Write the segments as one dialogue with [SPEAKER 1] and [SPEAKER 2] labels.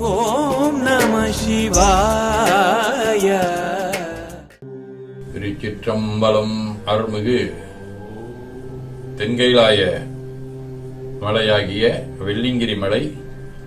[SPEAKER 1] ஓம் நம சிவாய.
[SPEAKER 2] திருச்சிற்றம்பலம் அருள்மிகு தென்கைலாய மலையாகிய வெள்ளிங்கிரி மலை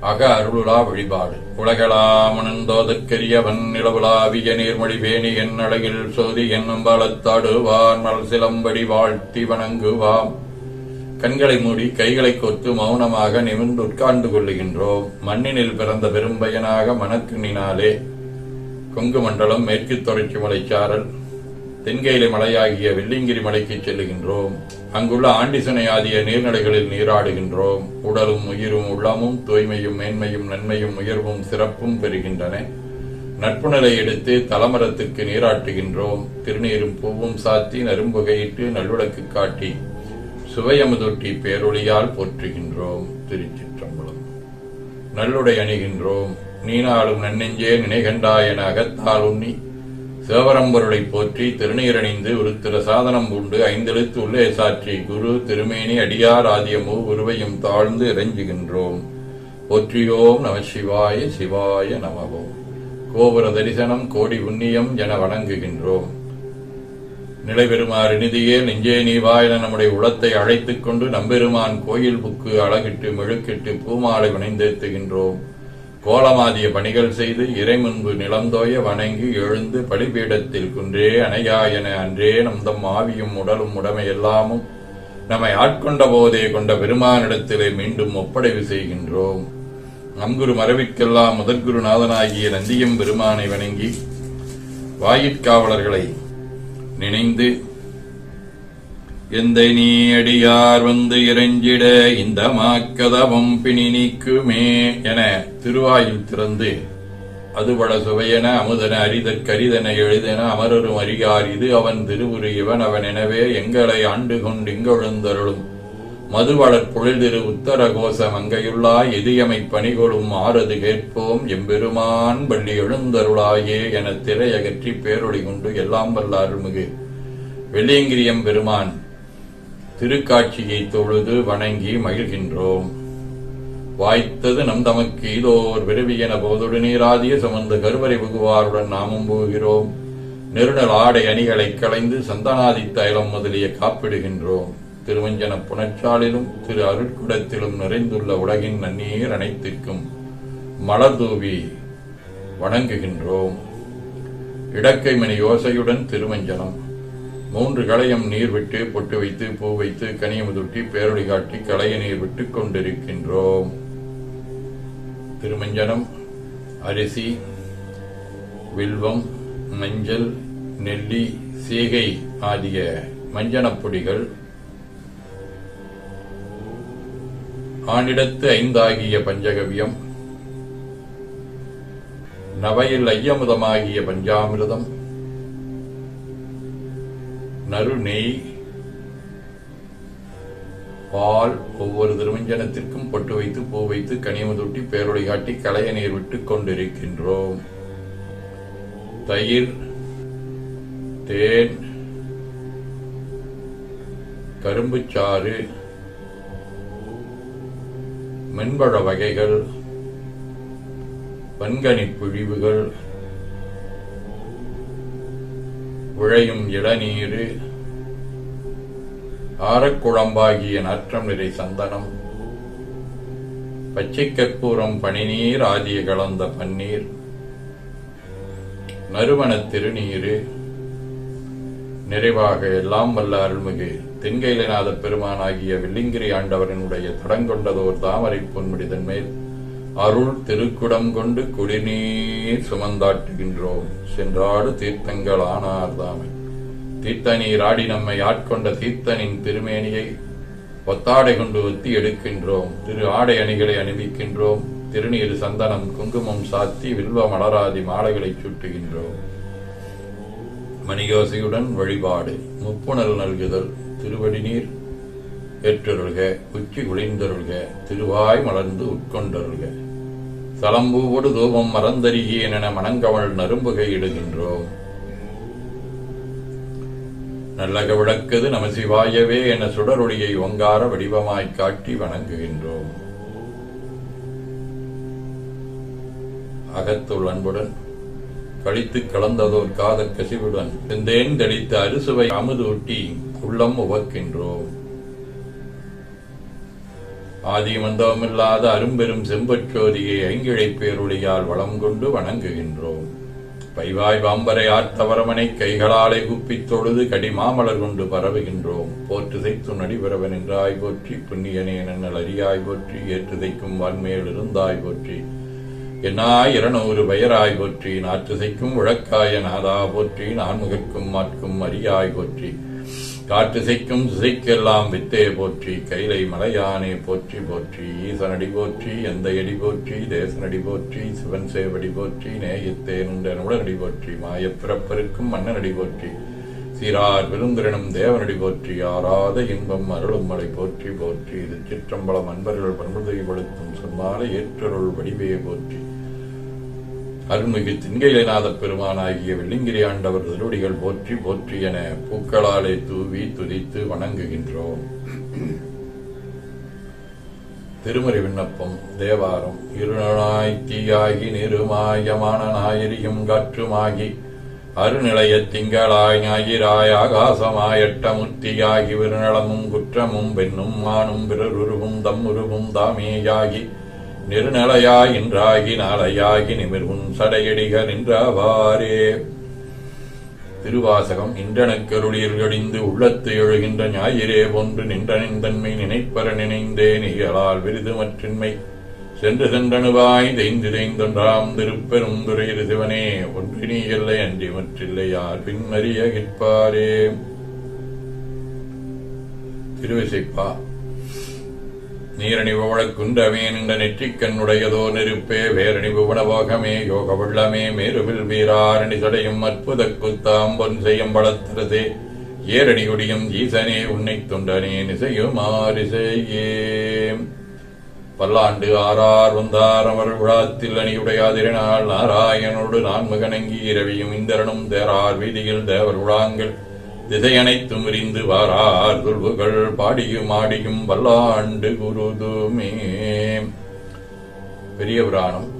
[SPEAKER 2] அக அருளுலா வழிபாடு. உலகளாமணந்தோதற்கரியவன் நிலவுலாவிய நீர்மொழி பேணி என் அழகில் சோதி என்னும் பலத்தாடுவான். மல் சிலம்படி வாழ்த்தி வணங்குவாம். கண்களை மூடி கைகளை கொத்து மௌனமாக நிமிர்ந்து உட்கார்ந்து கொள்ளுகின்றோம். மண்ணினில் பிறந்த பெரும்பயனாக மணக்கினினாலே கொங்கு மண்டலம் மேற்கு தொடர்ச்சி மலைச்சாரல் தென்கையிலை மலையாகிய வெள்ளிங்கிரி மலைக்கு செல்லுகின்றோம். அங்குள்ள ஆண்டிசனை ஆகிய நீர்நிலைகளில் நீராடுகின்றோம். உடலும் உயிரும் உள்ளமும் தூய்மையும் மேன்மையும் நன்மையும் உயர்வும் சிறப்பும் பெறுகின்றன. நட்பு நிலை எடுத்து தலமரத்துக்கு நீராட்டுகின்றோம். திருநீரும் பூவும் சாத்தி நரும்புகையிட்டு நல்லுடக்கு காட்டி சுவையமுதொட்டி பேரொளியால் போற்றுகின்றோம் திருச்சிற்றம்பலம். நல்லுடை அணிகின்றோம் நீனாலும் நன்னெஞ்சே நினைகண்டாய் என அகத்தால் உண்ணி சிவபரம்பொருளை போற்றி திருநீரணிந்து உருத்திர சாதனம் பூண்டு ஐந்தெழுத்து உள்ளே சாற்றி குரு திருமேனி அடியார் ஆதியமோ உருவையும் தாழ்ந்து இறைஞ்சுகின்றோம். போற்றியோம் நம சிவாய சிவாய நமவோம் கோபுர தரிசனம் கோடி புண்ணியம் என வணங்குகின்றோம். நிலைபெறுமாறு நிதியே நெஞ்சே நீவா என நம்முடைய உளத்தை அழைத்துக் கொண்டு நம்பெருமான் கோயில் புக்கு அழகிட்டு மெழுக்கிட்டு பூமாலை வினைந்தேத்துகின்றோம். கோலமாதிய பணிகள் செய்து இறை முன்பு நிலந்தோய வணங்கி எழுந்து பலிபீடத்தில் குன்றே அணையாயன அன்றே நம் ஆவியும் உடலும் உடமை எல்லாமும் நம்மை ஆட்கொண்ட போதே கொண்ட பெருமானிடத்திலே மீண்டும் ஒப்படைவு செய்கின்றோம். நம்குரு மரபிற்கெல்லாம் முதற்குருநாதனாகிய நந்தியம் பெருமானை வணங்கி வாயிற்காவலர்களை நினைந்து எந்த நீ அடியார் வந்து இறைஞ்சிட இந்த மாக்கதவம் பிணி நீக்குமே என திருவாயில் திறந்து அதுபட சுவையென அமுதன அரிதற்கரிதன எழுதென அமரரும் அறியார் இது அவன் திருவுரு இவன் அவன் எனவே எங்களை ஆண்டு கொண்டு இங்கொழுந்தருளும். மதுவளர் பொழில்திரு உத்தர கோச மங்கையுள்ளா இதயமை பணிகொளும் ஆறது கேட்போம். எம்பெருமான் பள்ளி எழுந்தருளாயே என திரையகற்றி பேரொளி கொண்டு எல்லாம் வல்ல அருள்மிகு வெள்ளியங்கிரியம் பெருமான் திருக்காட்சியை தொழுது வணங்கி மகிழ்கின்றோம். வாய்த்தது நம் தமக்கு இதோர் விருவியன போதொடு நீராதிய சுமந்து கருவறை புகுவாருடன் நாமும் போகிறோம். நெருநல் ஆடை அணிகளை களைந்து சந்தனாதி தைலம் முதலிய காப்பிடுகின்றோம். திருவஞ்சன புனச்சாலிலும் திரு அருட்குடத்திலும் நிறைந்துள்ள உலகின் நன்னீர் அனைத்திற்கும் மலர்தூவி வணங்குகின்றோம். இடக்கை மணி யோசையுடன் திருமஞ்சனம் மூன்று களையம் நீர் விட்டு பொட்டு வைத்து பூ வைத்து கனியமுதுட்டி பேரொழி காட்டி களைய நீர் விட்டு கொண்டிருக்கின்றோம். திருமஞ்சனம் அரிசி வில்வம் மஞ்சள் நெல்லி சீகை ஆகிய மஞ்சனப் பொடிகள் ஆண்டிடத்து ஐந்தாகிய பஞ்சகவியம். நவையில் ஐயமுதமாகிய பஞ்சாமிர்தம். நறுநெய். பால் ஒவ்வொரு திருமஞ்சனத்திற்கும் பொட்டு வைத்து பூ வைத்து கனியமுதூட்டி பேரொழி காட்டி களைய நீர் விட்டுக் கொண்டிருக்கின்றோம். தயிர் தேன் கரும்புச்சாறு மென்பழ வகைகள் வன்கனி பிழிவுகள் விழையும் இளநீரு ஆரக்குழம்பாகிய நாற்றம் நிறை சந்தனம் பச்சை கற்பூரம் பனிநீர் ஆதிய கலந்த பன்னீர் நறுமணத் திருநீரு நிறைவாக எல்லாம் வல்ல அருள்மிகு. தென்கைலநாத பெருமானாகிய வெள்ளிங்கிரி ஆண்டவரனுடைய தடங்கொண்டதோர் தாமரை பொன்முடிதன் மேல் அருள் திருக்குடம் கொண்டு குடிநீர் சுமந்தாட்டுகின்றோம். சென்றாடு தீர்த்தங்கள் ஆனார் தாமை தீர்த்த நீர் ஆடி நம்மை ஆட்கொண்ட தீர்த்தனின் திருமேனியை ஒத்தாடை கொண்டு ஒத்தி எடுக்கின்றோம். திரு ஆடை அணிகளை அணிவிக்கின்றோம். திருநீர் சந்தனம் குங்குமம் சாத்தி வில்வ மலராதி மாலைகளை சுட்டுகின்றோம். மணியோசையுடன் வழிபாடு முப்புணல் நல்குதல் திருவடி நீர் ஏற்றருள்க உச்சி குளிர்ந்தருள்க திருவாய் மலர்ந்து உட்கொண்டருள்க. சலம்பூவோடு தூபம் மறந்தருகியேன் என மணங்கவள் நரும்புகை இடுகின்றோம். நல்லக விளக்குது நமசிவாயவே என சுடரொளியை ஒங்கார வடிவமாய்க் காட்டி வணங்குகின்றோம். அகத்துள் அன்புடன் கழித்து கலந்ததோர் காதற் கசிவுடன் செந்தேன் தெளித்த அறுசுவை அமுதூட்டி உள்ளம் உவக்கின்றோம். ஆதிமந்தமில்லாத அரும்பெரும் செம்பற்றோதியை ஐங்கிழை பேருளியால் வளம் கொண்டு வணங்குகின்றோம். பைவாய் பாம்பரை ஆர்த்தவரமனை கைகளாலே குப்பித் தொழுது கடிமாமலர் கொண்டு பரவுகின்றோம். போற்றுதைத்து நடிபரவன் என்றாய் போற்றி புண்ணியனே நன்னல் அறியாய் போற்றி ஏற்றுதைக்கும் வான்மேல் இருந்தாய் போற்றி. என்னாய் இருநூறு பெயராய் போற்றி நாற்றுசைக்கும் உழக்காய நாதா போற்றி நான்முகற்கும் மாட்கும் அரியாய் போற்றி. காற்றுசைக்கும் திசைக்கெல்லாம் வித்தே போற்றி கைலை மலையானே போற்றி போற்றி. ஈசனடி போற்றி எந்த எடி போற்றி தேசனடி போற்றி சிவன் சேவடி போற்றி நேயத்தே உடனடி போற்றி மாயப்பிறப்பருக்கும் மன்னனடி போற்றி. சீரார் விருந்திரனும் தேவனடி போற்றி ஆராத இன்பம் அருளும் மலை போற்றி போற்றி. இது சிற்றம்பலம் அன்பர்கள் பண்புதைப்படுத்தும் சொன்னால ஏற்றருள் வடிவே போற்றி. அருள்மிகு திண்கையிலநாத பெருமானாகிய வெள்ளிங்கிரி ஆண்டவர் திருவடிகள் போற்றி போற்றி என பூக்களாலே தூவி துதித்து வணங்குகின்றோம். திருமறை விண்ணப்பம் தேவாரம். இருநாய் தீயாகி நிருமாயமான நாயரியும் காற்றுமாகி அருநிலைய திங்களாய் ஞாயிறாய் ஆகாசமாய் எட்டமுத்தியாகி விருநலமும் குற்றமும் பெண்ணும் மானும் பிறருருவும் தம்முருவும் தாமேயாகி நெருநலையாய் இன்றாகி நாளையாகி நிமிர்வும் சடையடிக நின்றாவாரே. திருவாசகம் இன்றனக்கருளியல் கடிந்து உள்ளத்து எழுகின்ற ஞாயிறே போன்று நின்றனின் தன்மை நினைப்பற நினைந்தேன் இயலால் விருது மற்றின்மை சென்று சென்றணுவாய் தெய்ந்து தெய்ந்தொன்றாம் திருப்பெரும் துறையிரு சிவனே ஒன்று நீ இல்லை அன்றி மற்றில்லையார் பின்மறிய கிட்பாரே. திருவிசைப்பா நீரணிவு குன்றமே நின்ற நெற்றிக்கண்ணுடையதோ நெருப்பே வேரணிவு வனபோகமே யோக வெள்ளமே மேருவில் வீராரணி சடையும் அற்புத குத்தாம் பொன் செய்யும் பலத்தரதே ஏரணியுடியும் ஈசனே உன்னை தொண்டனே நிசையுமாரிசையே பல்லாண்டு ஆறார் வந்தார் அவர் விழாத்தில் அணியுடையாதிரினால் நாராயணோடு நான் மகனங்கி இரவியும் இந்திரனும் தேரார் வீதியில் தேவர் விழாங்கள் திசையனைத்தும் விரிந்து வாரார் துல்புகள் பாடியும் ஆடியும் வல்லாண்டு குருதுமே. பெரிய புராணம்.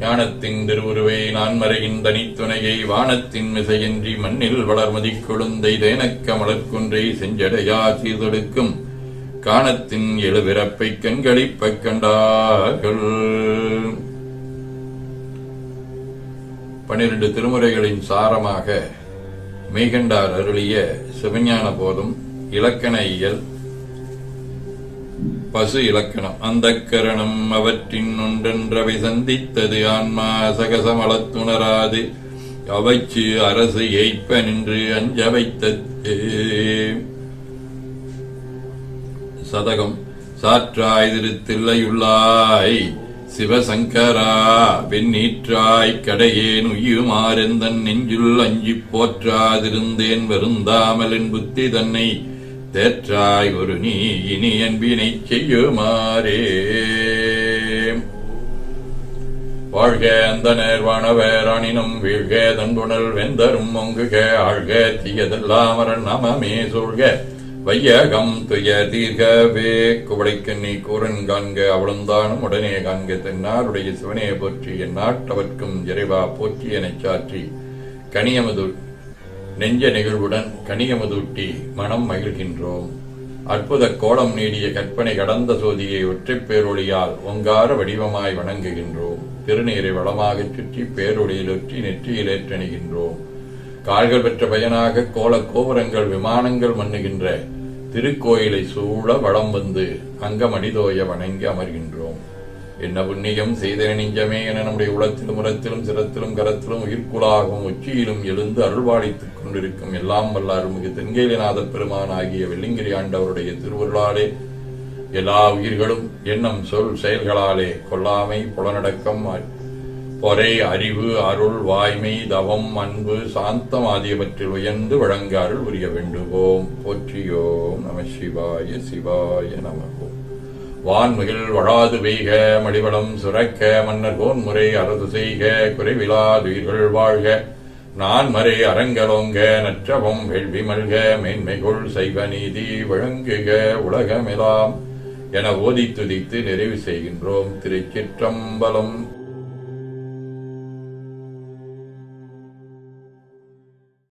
[SPEAKER 2] ஞானத்தின் திருவுருவை நான் மறையின் தனித்துணையை வானத்தின் மிசையின்றி மண்ணில் வளர்மதி கொழுந்தை தேனக்க மலர்குன்றை செஞ்சடையா சீர்தொடுக்கும் காணத்தின் எழுபிறப்பை கண்களிப்ப கண்டார்கள். பன்னிரண்டு திருமுறைகளின் சாரமாக மெய்கண்டார் அருளிய சிவஞான போதும் இலக்கண இயல். பசு இலக்கணம். அந்த கரணம் அவற்றின் ஒன்றென்றவை சந்தித்தது ஆன்மா சகசமளத்துணராது அவைச்சு அரசு ஏய்ப்ப நின்று அஞ்ச வைத்தது சதகம். சாற்றாய் திருத்தில்லையுள்ளாய். சிவசங்கரா வெண்ணீற்றாய் கடையேன் உயுமாறெந்தன் நெஞ்சுள் அஞ்சி போற்றாதிருந்தேன் வருந்தாமல் என் புத்தி தன்னை தேற்றாய் ஒரு நீ இனி அன்பினை செய்யுமாறே வாழ்க அந்த நேர்வானவேரானினும் வீழ்க தன்புணல் வெந்தரும் மொங்குக ஆழ்க தீயதெல்லாம் நமமே சொல்க வையகம் துய தீர்கவே குவளைக்கண்ணி கூரன் காண்க அவளுந்தானும் உடனே காண்க தென்னாருடைய சிவனையை போற்றி என் நாட்டவர்க்கும் இறைவா போற்றி எனச் சாற்றி. கனியமது நெஞ்ச நெகிழ்வுடன் கனியமதூட்டி மனம் மகிழ்கின்றோம். அற்புத கோலம் நீடிய கற்பனை கடந்த சோதியை ஒற்றைப் பேரொழியால் ஒங்கார வடிவமாய் வணங்குகின்றோம். திருநீரை வளமாகச் சுற்றி பேரொழியிலொற்றி நெற்றியிலேற்றணிகின்றோம். கால்கள் பெற்ற பயனாக கோல கோபுரங்கள் விமானங்கள் மண்ணுகின்ற திருக்கோயிலை சூழ வளம் வந்து அங்கமடிதோய வணங்கி அமர்கின்றோம். என்ன புண்ணியம் செய்த நெஞ்சமே என நம்முடைய உளத்திலும் உரத்திலும் சிரத்திலும் கரத்திலும் உயிர்க்குலாகவும் உச்சியிலும் எழுந்து அருள்வாளித்துக் கொண்டிருக்கும் எல்லாம் வல்ல அருள்மிகு தென்கேலிநாத பெருமான் ஆகிய வெள்ளிங்கிரி ஆண்டவருடைய திருவருளாலே எல்லா உயிர்களும் எண்ணம் சொல் செயல்களாலே கொல்லாமை புலனடக்கம் பொறை அறிவு அருள் வாய்மை தவம் அன்பு சாந்தம் ஆகியவற்றில் உயர்ந்து வழங்காருள் உரிய புரிய வேண்டுவோம். போற்றியோம் நம சிவாய சிவாய நமகோம் வான்மிகள் வழாது பெய்க மடிவளம் சுரக்க மன்னர் கோன்முறை அரசு செய்க குறைவிலாதுயிர்கள் வாழ்க. நான் மறை அரங்கலோங்க நற்றவம் வெள்வி மல்க மேன்மைகுள் சைவ நீதி வழங்குக உலகமெலாம். என ஓதி துதித்து நிறைவு செய்கின்றோம். திருச்சிற்றம்பலம்.